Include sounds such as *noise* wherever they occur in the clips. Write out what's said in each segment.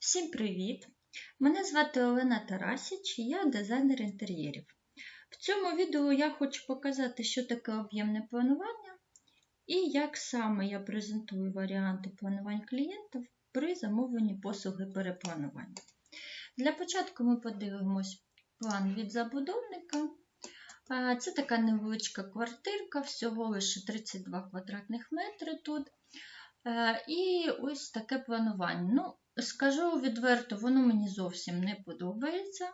Всім привіт! Мене звати Олена Тарасіч і я дизайнер інтер'єрів. В цьому відео я хочу показати, що таке об'ємне планування і як саме я презентую варіанти планувань клієнтів при замовленні послуги перепланування. Для початку ми подивимось план від забудовника. Це така невеличка квартирка, всього лише 32 квадратних метри тут. І ось таке планування. Ну, Скажу відверто, воно мені зовсім не подобається.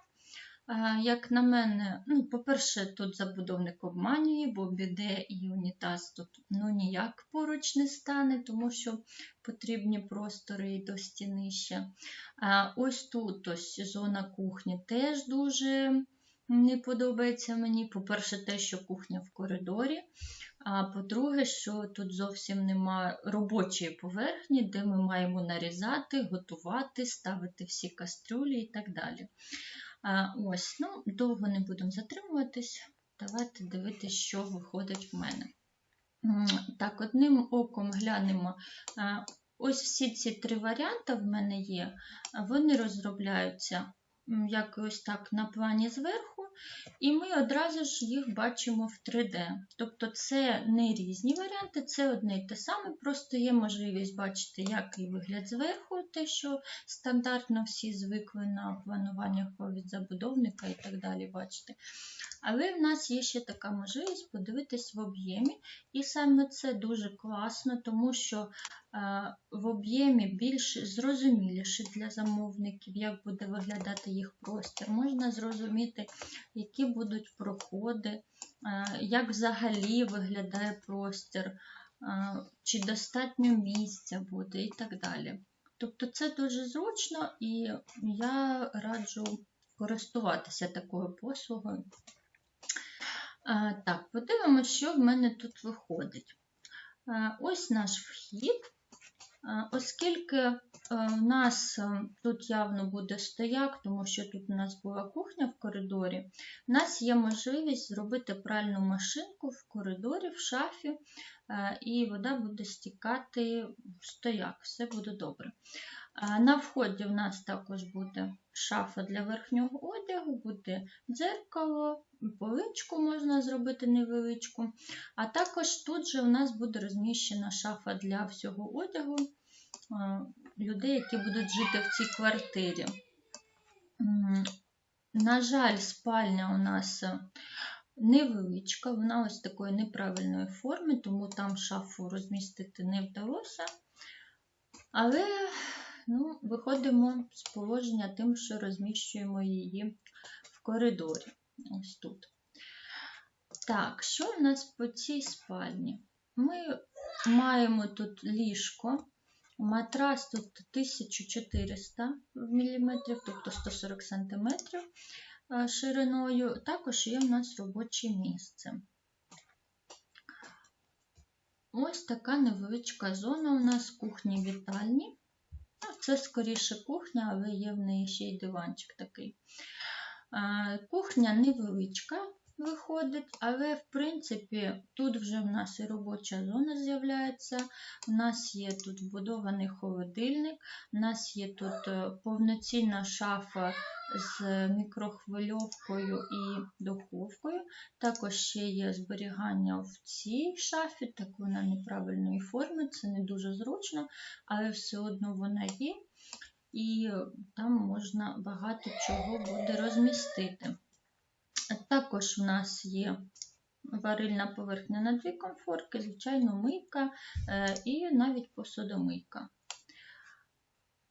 Як на мене, ну, по-перше, тут забудовник обманює, бо біде і унітаз тут ну, ніяк поруч не стане, тому що потрібні простори до стіни ще. А Ось тут ось зона кухні теж дуже не подобається мені. По-перше, те, що кухня в коридорі. А по-друге, що тут зовсім немає робочої поверхні, де ми маємо нарізати, готувати, ставити всі кастрюлі і так далі. А, Ось, ну, довго не будемо затримуватись. Давайте дивитися, що виходить в мене. Так, одним оком глянемо. Ось всі ці три варіанти в мене є, вони розробляються якось так на плані зверху, і ми одразу ж їх бачимо в 3D. Тобто це не різні варіанти, це одне і те саме, просто є можливість бачити, який вигляд зверху, те, що стандартно всі звикли на плануваннях від забудовника і так далі бачити. Але в нас є ще така можливість подивитись в об'ємі, і саме це дуже класно, тому що в об'ємі більш зрозуміліше для замовників, як буде виглядати їх простір. Можна зрозуміти, які будуть проходи, як взагалі виглядає простір, чи достатньо місця буде і так далі. Тобто це дуже зручно і я раджу користуватися такою послугою. Так, подивимося, що в мене тут виходить. Ось наш вхід. Оскільки в нас тут явно буде стояк, тому що тут у нас була кухня в коридорі, в нас є можливість зробити пральну машинку в коридорі, в шафі, і вода буде стікати в стояк, все буде добре. На вході в нас також буде шафа для верхнього одягу, буде дзеркало, поличку можна зробити невеличку. А також тут же у нас буде розміщена шафа для всього одягу людей, які будуть жити в цій квартирі. На жаль, спальня у нас невеличка, вона ось такої неправильної форми, тому там шафу розмістити не вдалося. Але ну, виходимо з положення тим, що розміщуємо її в коридорі. Ось тут. Так, що у нас по цій спальні? Ми маємо тут ліжко, матрас тут 1400 мм, тобто 140 см шириною. Також є в нас робоче місце. Ось така невеличка зона у нас кухні-вітальні. Це скоріше кухня, але є в неї ще й диванчик такий. Кухня невеличка виходить, але, в принципі, тут вже в нас і робоча зона з'являється. У нас є тут вбудований холодильник, у нас є тут е, повноцінна шафа з мікрохвильовкою і духовкою. Також ще є зберігання в цій шафі, так вона неправильної форми, це не дуже зручно, але все одно вона є, і там можна багато чого буде розмістити. Також у нас є варильна поверхня на дві комфорки, звичайно, мийка е, і навіть посудомийка.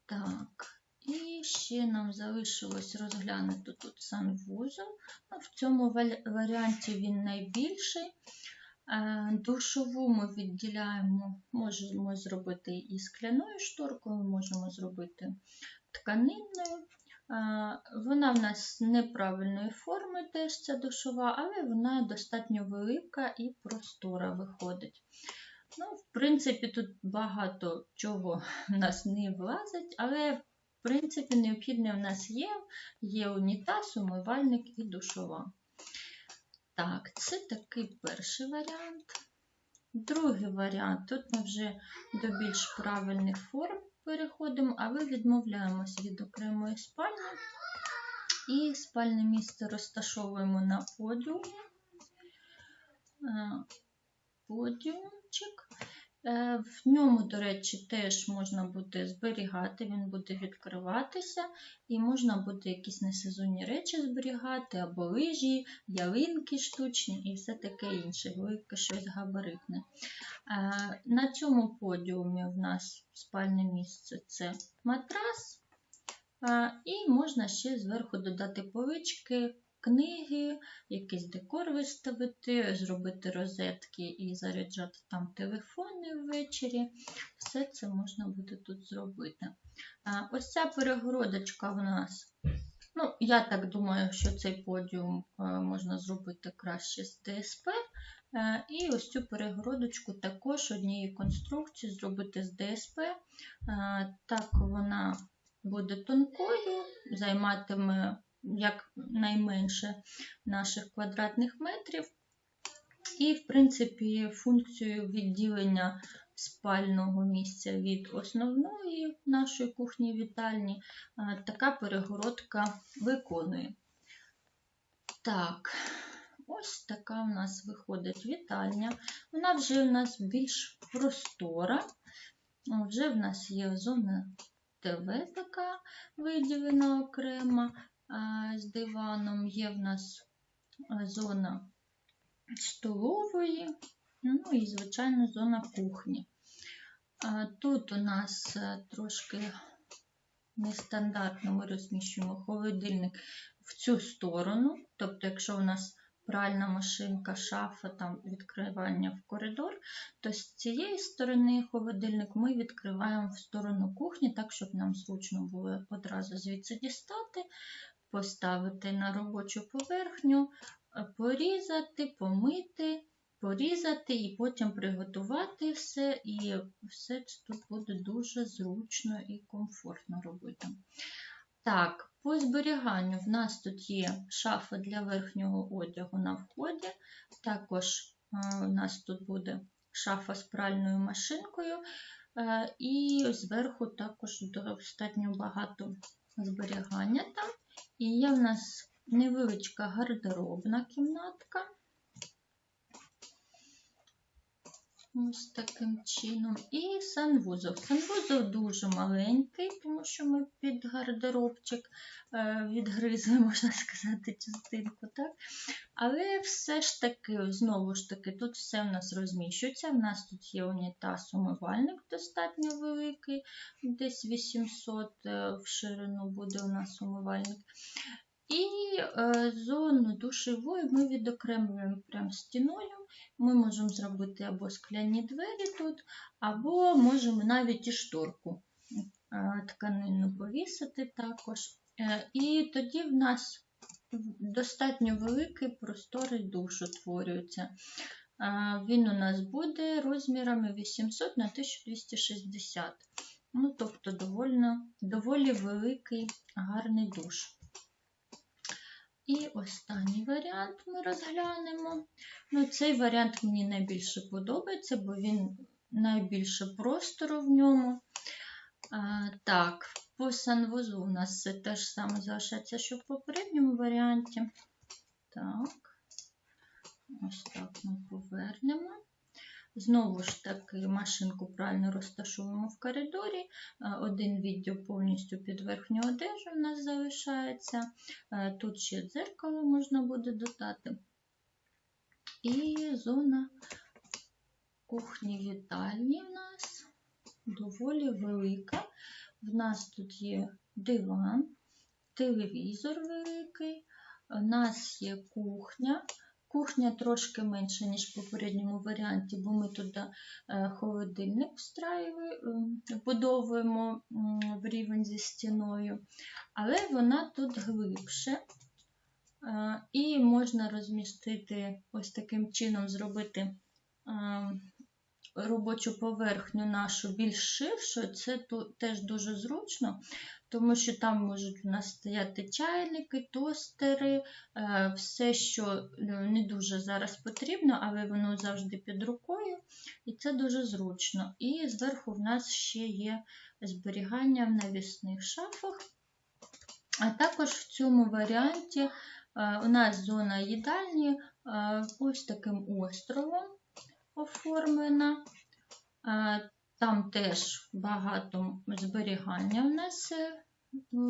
Так, і ще нам залишилось розглянути тут санвузол. Ну, в цьому варіанті він найбільший. Е, душову ми відділяємо, можемо зробити і скляною шторкою, можемо зробити тканинною. Вона в нас неправильної форми, теж ця душова, але вона достатньо велика і простора виходить. Ну, В принципі, тут багато чого в нас не влазить, але, в принципі, необхідне в нас є: є унітаз, умивальник і душова. Так, це такий перший варіант. Другий варіант тут ми вже до більш правильних форм переходимо, а ви відмовляємося від окремої спальні. І спальне місце розташовуємо на подіумі. Е, Подіумчик. Е, В ньому, до речі, теж можна буде зберігати, він буде відкриватися, і можна буде якісь несезонні речі зберігати, або лижі, ялинки штучні і все таке інше, велике щось габаритне. Е, На цьому подіумі в нас спальне місце це матрас, е, і можна ще зверху додати полички, книги, якийсь декор виставити, зробити розетки і заряджати там телефони ввечері. Все це можна буде тут зробити. Ось ця перегородочка в нас. Ну, я так думаю, що цей подіум е, можна зробити краще з ДСП. Е, І ось цю перегородочку також однієї конструкції зробити з ДСП. Е, Так вона буде тонкою, займатиме як найменше наших квадратних метрів. І, в принципі, функцію відділення спального місця від основної нашої кухні вітальні така перегородка виконує. Так, ось така у нас виходить вітальня. Вона вже у нас більш простора. Вже в нас є зона ТВ така виділена окремо з диваном. Є в нас зона столової, ну і, звичайно, зона кухні. Тут у нас е, трошки нестандартно ми розміщуємо холодильник в цю сторону. Тобто, якщо у нас пральна машинка, шафа, там відкривання в коридор, то з цієї сторони холодильник ми відкриваємо в сторону кухні, так, щоб нам зручно було одразу звідси дістати, поставити на робочу поверхню, е, порізати, помити, порізати і потім приготувати все, і все тут буде дуже зручно і комфортно робити. Так, по зберіганню в нас тут є шафа для верхнього одягу на вході. Також е, у нас тут буде шафа з пральною машинкою, е, і зверху також достатньо багато зберігання там. І є в нас невеличка гардеробна кімнатка. Ось таким чином. І санвузол. Санвузол дуже маленький, тому що ми під гардеробчик е, відгризли, *laughs* можна сказати, частинку. так? Але все ж таки, знову ж таки, тут все в нас розміщується. У нас тут є унітаз умивальник достатньо великий, десь 800 е, в ширину буде у нас умивальник. І е, зону душевої ми відокремлюємо прямо стіною. Ми можемо зробити або скляні двері тут, або можемо навіть і шторку е, тканину повісити також. Е, і тоді в нас достатньо великий просторий душ утворюється. Він у нас буде розмірами 800 на 1260. Ну, тобто доволі, доволі великий гарний душ. І останній варіант ми розглянемо. Ну, Цей варіант мені найбільше подобається, бо він найбільше простору в ньому. А, Так, по санвузу у нас все те ж саме залишається, що в попередньому варіанті. Так, ось так ми повернемо. Знову ж таки, машинку правильно розташуємо в коридорі. Один відділ повністю під верхню одежу у нас залишається. Тут ще дзеркало можна буде додати. І зона кухні-вітальні в нас доволі велика. В нас тут є диван, телевізор великий, у нас є кухня. Кухня трошки менша, ніж в попередньому варіанті, бо ми туди е, холодильник вбудовуємо в рівень зі стіною, але вона тут глибше. Е, і можна розмістити ось таким чином зробити е, робочу поверхню нашу більш ширшою, це теж дуже зручно, тому що там можуть у нас стояти чайники, тостери, е, все, що ну, не дуже зараз потрібно, але воно завжди під рукою, і це дуже зручно. І зверху в нас ще є зберігання в навісних шафах. А також в цьому варіанті е, у нас зона їдальні е, ось таким островом оформлена. Там теж багато зберігання у нас е,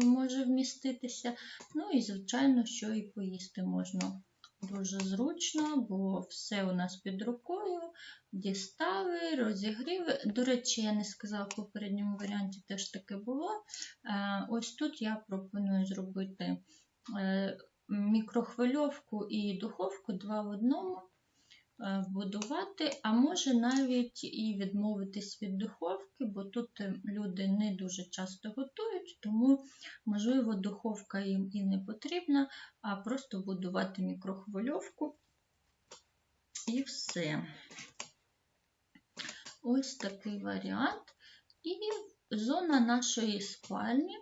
може вміститися. Ну і, звичайно, що і поїсти можна. Дуже зручно, бо все у нас під рукою, дістали, розігріли. До речі, я не сказала в попередньому варіанті, теж таке було. Е, Ось тут я пропоную зробити е, мікрохвильовку і духовку два в одному вбудувати, а може навіть і відмовитись від духовки, бо тут е, люди не дуже часто готують, тому, можливо, духовка їм і не потрібна, а просто будувати мікрохвильовку і все. Ось такий варіант. І зона нашої спальні.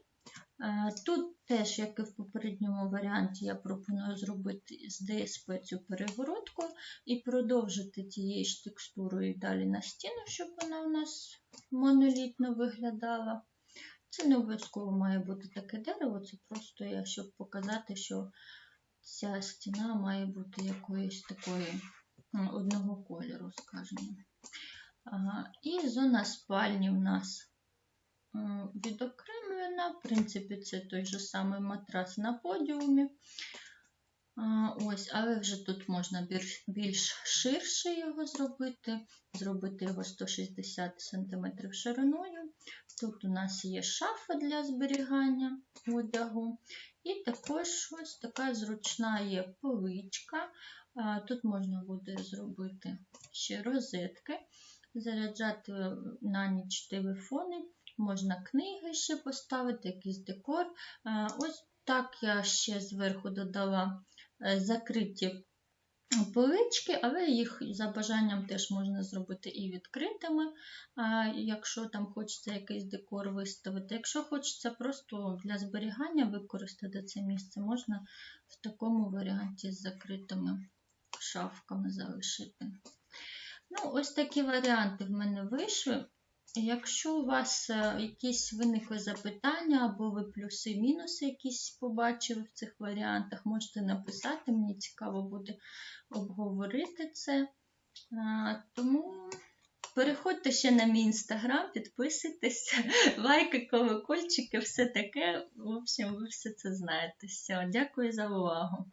Тут теж, як і в попередньому варіанті, я пропоную зробити з ДСП цю перегородку і продовжити тією ж текстурою далі на стіну, щоб вона у нас монолітно виглядала. Це не обов'язково має бути таке дерево, це просто я, щоб показати, що ця стіна має бути якоїсь такої одного кольору, скажімо. І зона спальні в нас відокремлена. В принципі, це той же самий матрас на подіумі. Ось, але вже тут можна більш, більш ширше його зробити, зробити його 160 см шириною. Тут у нас є шафа для зберігання одягу. І також ось така зручна є поличка. Тут можна буде зробити ще розетки, заряджати на ніч телефони, можна книги ще поставити, якийсь декор. Ось так я ще зверху додала е, закриті полички, але їх за бажанням теж можна зробити і відкритими, якщо там хочеться якийсь декор виставити. Якщо хочеться просто для зберігання використати це місце, можна в такому варіанті з закритими шафками залишити. Ну, ось такі варіанти в мене вийшли. Якщо у вас е, якісь виникли запитання, або ви плюси-мінуси якісь побачили в цих варіантах, можете написати, мені цікаво буде обговорити це. Тому переходьте ще на мій інстаграм, підписуйтесь, *laughs* лайки, колокольчики, все таке. В общем, ви все це знаєте. Все, дякую за увагу.